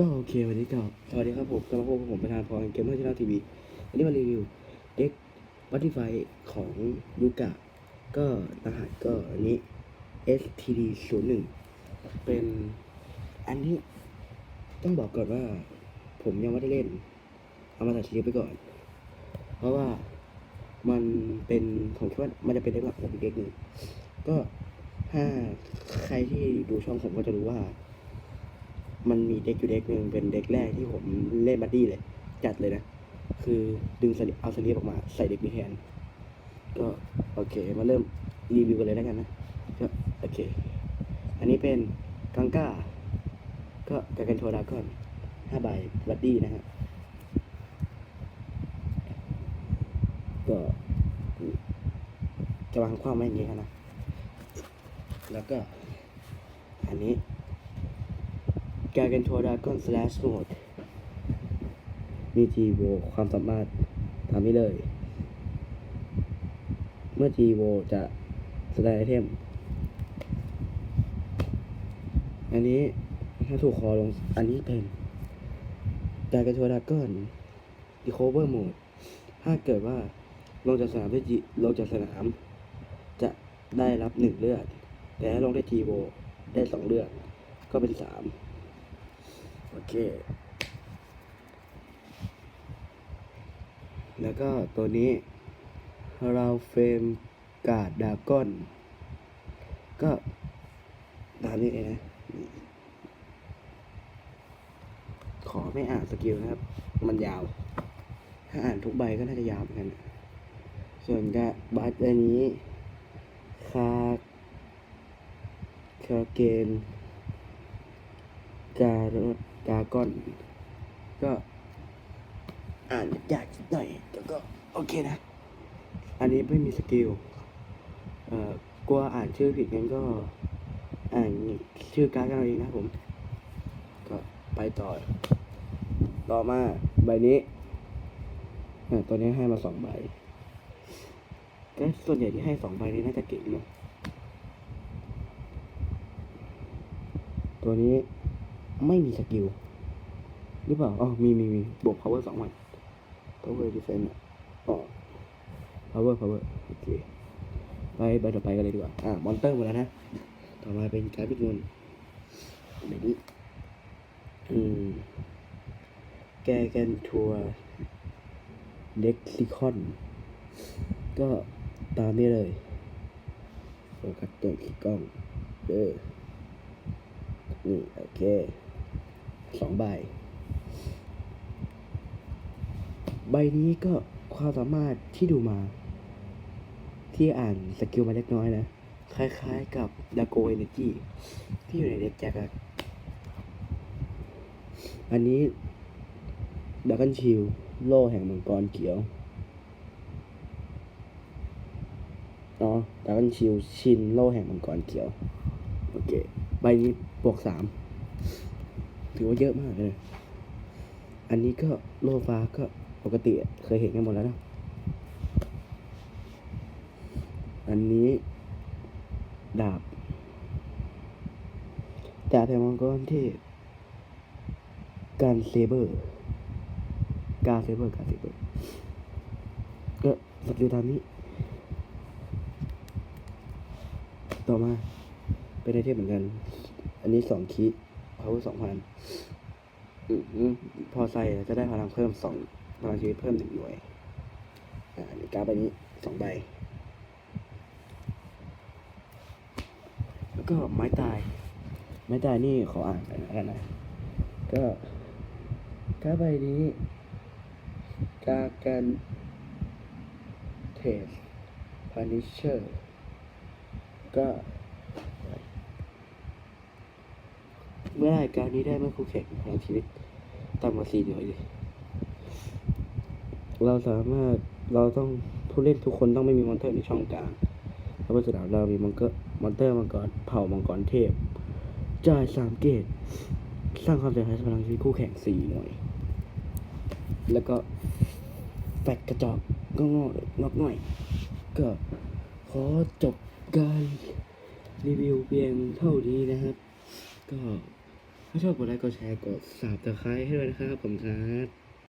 ก็โอเควันนี้ก็สวัสดีครับผมกำลับมาพบกับผมประธานพรเกมเมอร์ชแนลทีวีวันนี้มารีวิวเด็กวัตติไฟของยูกะก็รหัสก็อันนี้ STD 0 1เป็นอันนี้ต้องบอกก่อนว่า ผมยังไม่ได้เล่น เอามาตัดคลิปไปก่อน เพราะว่ามันเป็นผมคิดว่ามันจะเป็นเด็กหลักของอีกเด็กหนึ่งก็ถ้าใครที่ดูช่องผมก็จะรู้ว่า มันมีเด็กอยู่เด็กหนึ่งเป็นเด็กแรกที่ผมเล่นบัดดี้เลย จัดเลยนะ คือดึงสลิปเอาสลิปออกมาใส่เด็กนี้แทนก็โอเคมาเริ่มรีวิวกันเลยแล้วกันนะก็โอเค อันนี้เป็นกังก้า ก็กากันโทดาก่อนห้าใบบัดดี้นะฮะก็จะวางความไว้อย่างนี้นะ แล้วก็ อันนี้ กาเกนทัวร์ดากอนสแลชโหมดมีจีโวความสามารถทำนี้เลย เมื่อจีโวจะแสดงไอเทม อันนี้ถ้าถูกคอลงอันนี้เป็นกาเกนทัวร์ดากอนดีโคเวอร์โหมด ถ้าเกิดว่าลงจากสนามด้วยจีลงจากสนาม จะได้รับหนึ่งเลือด แต่ถ้าลงได้จีโวได้สองเลือด ก็เป็นสาม โอเค แล้วก็ตัวนี้เราเฟรมกาดดาก้อน ก็ตามนี้เองนะ ขอไม่อ่านสกิลนะครับ มันยาว ถ้าอ่านทุกใบก็น่าจะยาวเหมือนกัน ส่วนกะบัตรอันนี้ คาคาเกนการดากอน ก็อ่านยากนิดหน่อยแต่ก็โอเคนะ อันนี้ไม่มีสกิลเอ่อกลัวอ่านชื่อผิดงั้นก็อ่านชื่อการ์ดกันเอาเองนะผม ก็ไปต่อ ต่อมาใบนี้อ่าตัวนี้ให้มาสองใบก็ส่วนใหญ่ที่ให้สองใบนี้น่าจะเก่งเนอะตัวนี้ไม่มีสกิล หรือเปล่าอ๋อมีมีมีบวก power สองวัน power defense อะอ๋อ power power โอเคไปใบต่อไปกันเลยดีกว่า อ่ามอนเตอร์หมดแล้วนะ ต่อมาเป็นการพิจารณาแบบนี้ อืม แกแกนทัวร์เด็กซิคอน ก็ตามนี้เลยโฟกัสตัวขีดกล้อง เออนี่โอเค สองใบ ใบนี้ก็ความสามารถที่ดูมา ที่อ่านสกิลมาเล็กน้อยนะ คล้ายๆกับดาโกเอเนจีที่อยู่ในเด็กแจ็คอะอันนี้ดักกันชิลโล่แห่งมังกรเขียวอ๋อดักกันชิลชินโล่แห่งมังกรเขียว โอเค ใบนี้บวกสามถือว่าเยอะมากเลย อันนี้ก็โลฟ้าก็ กติเคยเห็นกันหมดแล้วนะ อันนี้ ดาบดาบแห่งมังกรเทพการเซเบอร์การเซเบอร์การเซเบอร์ก็สกิลตามนี้ ต่อมา เป็นไอเทมเหมือนกัน อันนี้สองคิด power สองพันพอใส่จะได้พลังเพิ่มสอง พลังชีวิตเพิ่มหนึ่งหน่วย อ่าในการใบนี้สองใบ แล้วก็ไม้ตาย ไม้ตายนี่ขออ่านไปนะกันนะ ก็การใบนี้กากันเทสพานิเชอร์ ก็เมื่อไรายการนี้ได้เมื่อคู่แข่งพลังชีวิตต่ำกว่าสี่หน่วยเลย เราสามารถเราต้องผู้เล่นทุกคนต้องไม่มีมอนเตอร์ในช่องกลางเพราะว่าสนามเรามีมังเกอร์มอนเตอร์มังกรเผ่ามังกรเทพจ่ายสามเกตสร้างความเสียหายพลังชีวิตคู่แข่งสี่หน่วย แล้วก็แฟกกระจอกก็งอกงอกหน่อย ก็ขอจบการรีวิวเพียงเท่านี้นะครับ ก็ถ้าชอบกดไลค์กดแชร์กดสับตะไคร้ให้ด้วยนะครับผมครับ